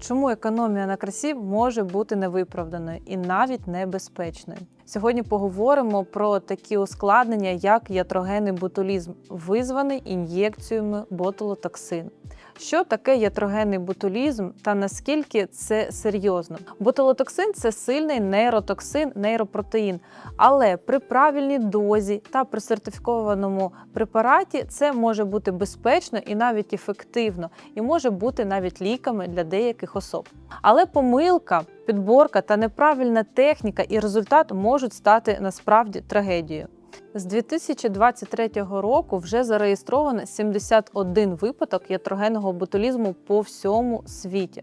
Чому економія на красі може бути невиправданою і навіть небезпечною? Сьогодні поговоримо про такі ускладнення, як ятрогенний ботулізм, визваний ін'єкціями ботулотоксину. Що таке ятрогенний ботулізм та наскільки це серйозно? Ботулотоксин це сильний нейротоксин, нейропротеїн, але при правильній дозі та при сертифікованому препараті це може бути безпечно і навіть ефективно, і може бути навіть ліками для деяких особ. Але помилка, підборка та неправильна техніка і результат можуть стати насправді трагедією. З 2023 року вже зареєстровано 71 випадок ятрогенного ботулізму по всьому світі.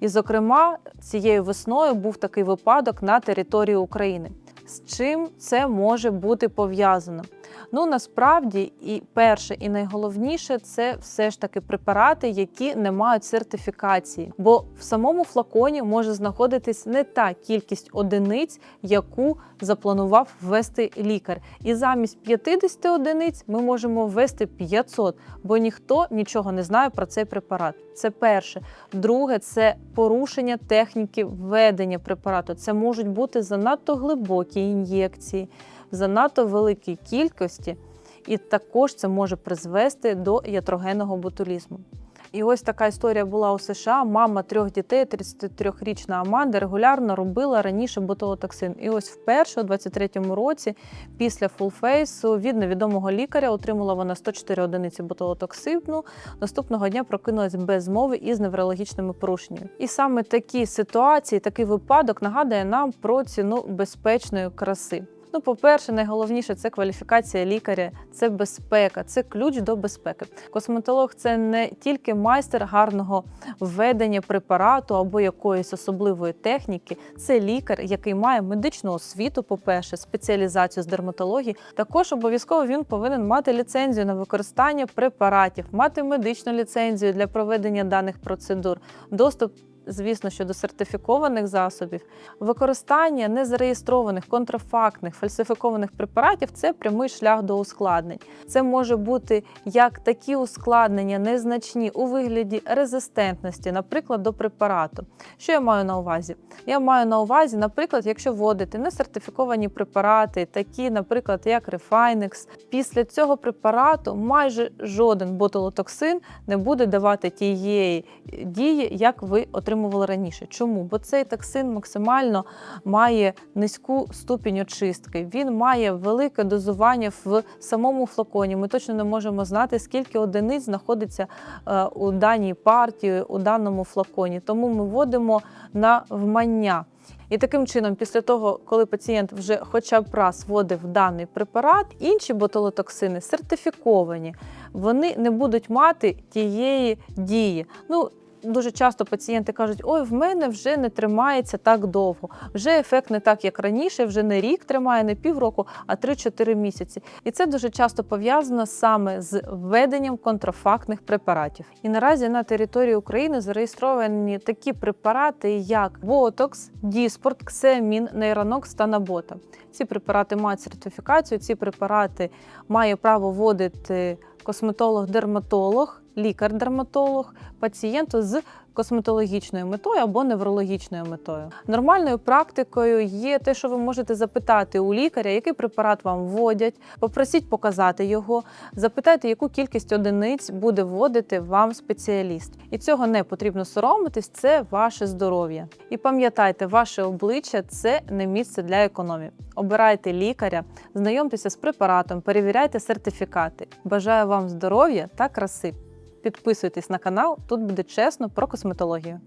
І, зокрема, цією весною був такий випадок на території України. З чим це може бути пов'язано? Ну насправді, і перше, і найголовніше це все ж таки препарати, які не мають сертифікації, бо в самому флаконі може знаходитись не та кількість одиниць, яку запланував ввести лікар. І замість 50 одиниць ми можемо ввести 500, бо ніхто нічого не знає про цей препарат. Це перше. Друге, це порушення техніки введення препарату. Це можуть бути занадто глибокі ін'єкції, в занадто великій кількості, і також це може призвести до ятрогенного ботулізму. І ось така історія була у США. Мама трьох дітей, 33-річна Аманда, регулярно робила раніше ботулотоксин. І ось вперше, у 23-му році, після фулфейсу від невідомого лікаря отримала вона 104 одиниці ботулотоксину. Наступного дня прокинулась без мови і з неврологічними порушеннями. І саме такі ситуації, такий випадок нагадує нам про ціну безпечної краси. Ну, по-перше, найголовніше це кваліфікація лікаря, це безпека, це ключ до безпеки. Косметолог це не тільки майстер гарного введення препарату або якоїсь особливої техніки, це лікар, який має медичну освіту, по-перше, спеціалізацію з дерматології. Також обов'язково він повинен мати ліцензію на використання препаратів, мати медичну ліцензію для проведення даних процедур, доступ звісно, щодо сертифікованих засобів, використання незареєстрованих, контрафактних, фальсифікованих препаратів це прямий шлях до ускладнень. Це може бути як такі ускладнення незначні у вигляді резистентності, наприклад, до препарату. Що я маю на увазі? Я маю на увазі, наприклад, якщо вводити несертифіковані препарати, такі, наприклад, як Refinex, після цього препарату майже жоден ботулотоксин не буде давати тієї дії, як ви отримували раніше. Чому? Бо цей токсин максимально має низьку ступінь очистки. Він має велике дозування в самому флаконі. Ми точно не можемо знати, скільки одиниць знаходиться е, у даній партії, у даному флаконі. Тому ми вводимо на вмання. І таким чином, після того, коли пацієнт вже хоча б раз вводив даний препарат, інші ботулотоксини сертифіковані, вони не будуть мати тієї дії. Ну, Дуже часто пацієнти кажуть, ой, в мене вже не тримається так довго, вже ефект не так, як раніше, вже не рік тримає, не півроку, а 3-4 місяці. І це дуже часто пов'язано саме з введенням контрафактних препаратів. І наразі на території України зареєстровані такі препарати, як Ботокс, Діспорт, Ксеамін, Нейронокс та Набота. Ці препарати мають сертифікацію, ці препарати має право вводити косметолог-дерматолог, лікар-дерматолог пацієнту з косметологічною метою або неврологічною метою. Нормальною практикою є те, що ви можете запитати у лікаря, який препарат вам вводять, попросіть показати його, запитайте, яку кількість одиниць буде вводити вам спеціаліст. І цього не потрібно соромитись, це ваше здоров'я. І пам'ятайте, ваше обличчя це не місце для економії. Обирайте лікаря, знайомтеся з препаратом, перевіряйте сертифікати. Бажаю вам здоров'я та краси. Підписуйтесь на канал, тут буде чесно про косметологію.